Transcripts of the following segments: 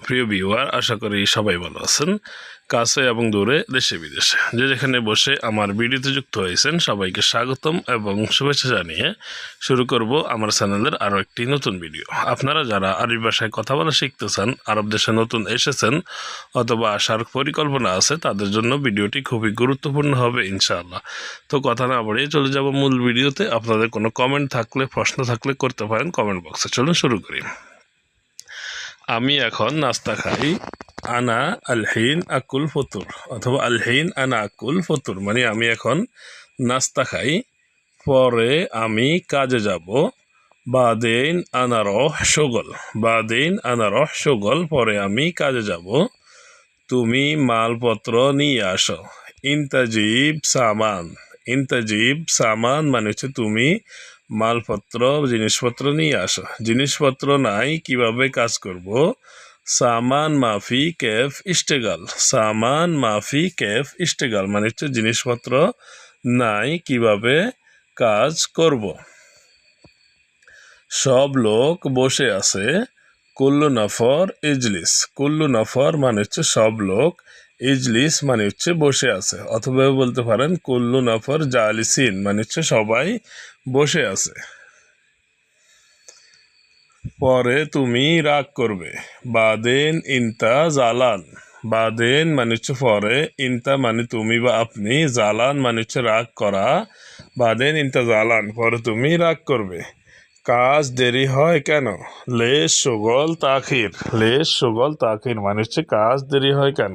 প্রিয় ভিউয়ার আশা করি সবাই ভালো আছেন। কাছে এবং দূরে, দেশে, বিদেশে। যে যেখানে বসে আমার ভিডিওতে যুক্ত হয়েছেন, সবাইকে স্বাগতম এবং শুভেচ্ছা জানিয়ে শুরু করব আমার চ্যানেলের আরও একটি নতুন ভিডিও আপনারা যারা আরবি ভাষায় কথা বলা শিখতে চান, আরব দেশে নতুন এসেছেন অথবা আসার পরিকল্পনা আছে, তাদের জন্য ভিডিওটি খুবই গুরুত্বপূর্ণ হবে, ইনশাআল্লাহ। তো কথা না বাড়িয়ে চলে যাব মূল ভিডিওতে আপনাদের কোনো কমেন্ট থাকলে, প্রশ্ন থাকলে করতে পারেন কমেন্ট বক্সে চলুন শুরু করি। আমি এখন নাস্তা খাই। আনা আলহিন আকুল ফতুর, অথবা আলহিন আনা আকুল ফতুর মানে আমি এখন নাস্তা খাই। পরে আমি কাজে যাব। বাদেন আনারহ সগল বাদেন আনারহ সগল, পরে আমি কাজে যাব। তুমি মালপত্র নিয়ে আসো। ইন্তাজিব সামান ইন্তাজিব সামান মানে হচ্ছে তুমি মালপত্র, জিনিসপত্র নিয়ে আসো। জিনিসপত্র নাই, কীভাবে কাজ করব? সামান মাফি কেফ ইস্টেগাল। সামান মাফি কেফ ইস্টেগাল মানে হচ্ছে জিনিসপত্র নাই, কীভাবে কাজ করব? সব লোক বসে আছে। কুল্লু নফর ইজলিস। কুল্লু নফর মানে হচ্ছে সব লোক ইজলিস মানে হচ্ছে বসে আছে, অথবা বলতে পারেন কুল্লু নফর জালিসিন মানে হচ্ছে সবাই বসে আছে। পরে তুমি রাগ করবে, বাদেন ইনতা জালান, বাদেন মানে হচ্ছে পরে, ইনতা মানে তুমি বা আপনি, জালান মানে হচ্ছে রাগ করা, বাদেন ইনতা জালান, পরে তুমি রাগ করবে। কাজ দেরি হয় কেন? লেশ, সুগল, তাখির, লেশ, সুগল, তাখির মানে হচ্ছে কাজ দেরি হয় কেন?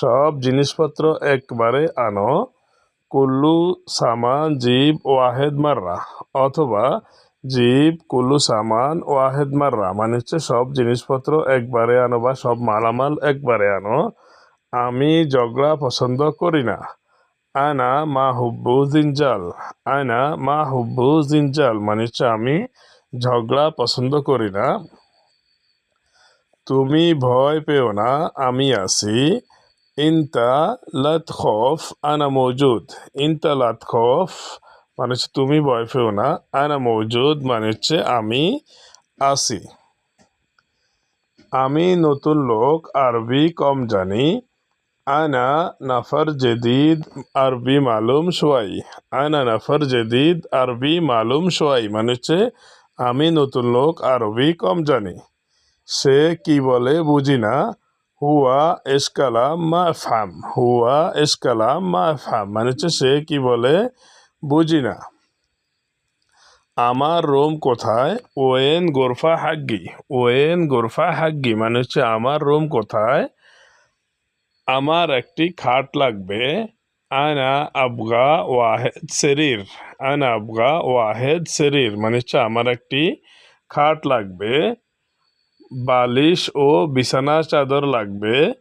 সব জিনিসপত্র একবারে আনো। কুল্লু, সামান, জীব, ওয়াহেদ, মাররা। অথবা জীব, কুল্লু, সামান, ওয়াহেদ, মাররা। মানে হচ্ছে সব জিনিসপত্র একবারে আনো বা সব মালামাল একবারে আনো। আমি ঝগড়া পছন্দ করি না। আনা মা হুব্বু জিনজাল। আনা মা হুব্বু জিনজাল। মানে হচ্ছে আমি ঝগড়া পছন্দ করি না। তুমি ভয় পেও না, আমি আছি। ইনতা লত খফ আনা মৌজুদ ইনতা লত খফ মানে হচ্ছে তুমি ভয় পেও না। আনা মৌজুদ মানে হচ্ছে আমি আছি। আমি নতুন লোক, আরবি কম জানি। আনা নফর জদিদ আরবি মালুম সোয়াই। আনা নফর জদিদ আরবি মালুম সোয়াই। মানে হচ্ছে আমি নতুন লোক, আরবি কম জানি। সে কি বলে বুঝি না। হুয়া এসকালাম মা ফাম হুয়া এসকালাম মা ফাম মানে হচ্ছে সে কি বলে, বুঝি না। আমার রুম কোথায়? ওয়েন গোরফা হাগ্গি, ওয়েন গোরফা হাগ্গি মানে হচ্ছে আমার রুম কোথায়? আমার একটি খাট লাগবে। আনা আবগা ওয়াহেদ শরীর আনা আবগা ওয়াহেদ শরীর মানে হচ্ছে আমার একটি খাট লাগবে। বালিশ ও বিছানা চাদর লাগবে।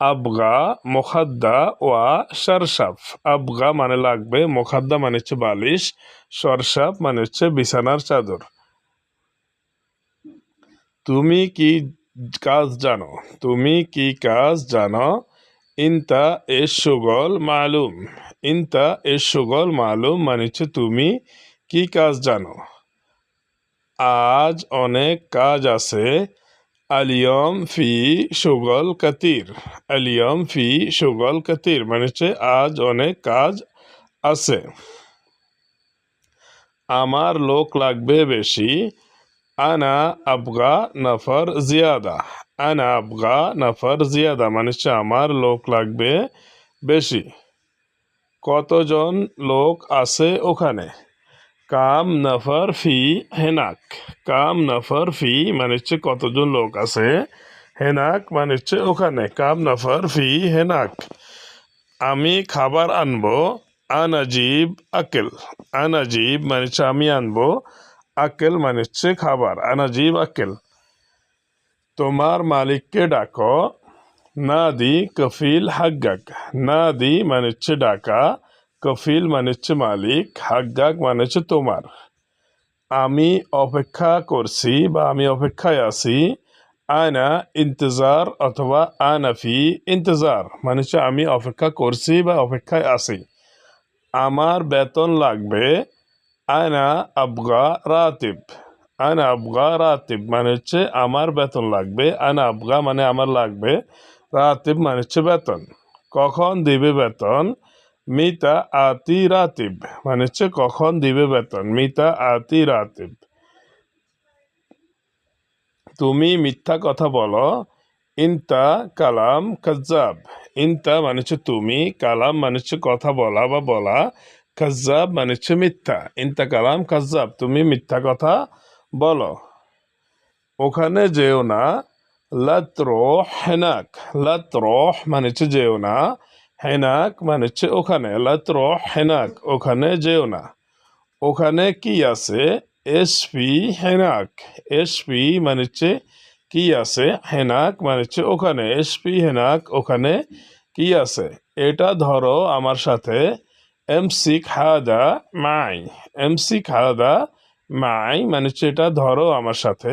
আবগা, মোখাদ্দা ওয়া সরসাফ আবগা মানে লাগবে, মোখাদ্দা মানে হচ্ছে বালিশ সরসাফ মানে হচ্ছে বিছানার চাদর। তুমি কি কাজ জানো? তুমি কি কাজ জানো? ইনতা এস সুগল মালুম। ইনতা এস সুগল মালুম মানে হচ্ছে তুমি কি কাজ জানো? আজ অনেক কাজ আছে। আলিয়ম ফি সুগল কাতির। আলিয়ম ফি সুগল কাতির মানে হচ্ছে আজ অনেক কাজ আছে। আমার লোক লাগবে বেশি। আনা আবগা নফর জিয়াদা। আনা আবগা নফর জিয়াদা মানে হচ্ছে আমার লোক লাগবে বেশি। কতজন লোক আছে ওখানে? কাম নফর ফি হেনাক। কাম নফর ফি মানে হচ্ছে কতজন লোক আছে? হেনাক মানে হচ্ছে ওখানে। কাম নফর ফি হেনাক। আমি খাবার আনব, আনাজিব আকেল। আনাজিব মানে হচ্ছে আমি আনব, আকেল মানে হচ্ছে খাবার। আনাজিব আকেল। তোমার মালিককে ডাকো। নাদি কফিল হাগ্গাক। নাদি মানে হচ্ছে ডাকা। কফিল মানে হচ্ছে মালিক হাগ্গাক মানে হচ্ছে তোমার। আমি অপেক্ষা করছি বা আমি অপেক্ষায় আছি, আয়না ইন্তজার অথবা আনাফি ইন্তজার মানে হচ্ছে আমি অপেক্ষা করছি বা অপেক্ষায় আছি। আমার বেতন লাগবে, আয়না আবগা রাতিব। আনা আবগা রাতিব মানে হচ্ছে আমার বেতন লাগবে আনা আবগা মানে আমার লাগবে, রাতিব মানে হচ্ছে বেতন। কখন দিবে বেতন? মিতা আতি রাতিব মানে হচ্ছে কখন দিবে বেতন। মিতা আতি রাতিব তুমি মিথ্যা কথা বলো, ইনতা কালাম কাজ্জাব। ইনতা মানে হচ্ছে তুমি, কালাম মানে হচ্ছে কথা বলা বা বলা। কাজ্জাব মানে হচ্ছে মিথ্যা। ইনতা কালাম কাজ্জাব, তুমি মিথ্যা কথা বলো। ওখানে যেও না লাত্রোহ হেনাক লাত্রোহ মানে হচ্ছে যেও না হেনাক মানে হচ্ছে ওখানে লাত্রোহ হেনাক ওখানে যেও না ওখানে কি আছে এসপি হেনাক এসপি মানে হচ্ছে কি আছে হেনাক মানে হচ্ছে ওখানে এসপি হেনাক ওখানে কি আছে এটা ধরো আমার সাথে এমসি খাদা মাই এমসি খাদা মাই মানে হচ্ছে এটা ধরো আমার সাথে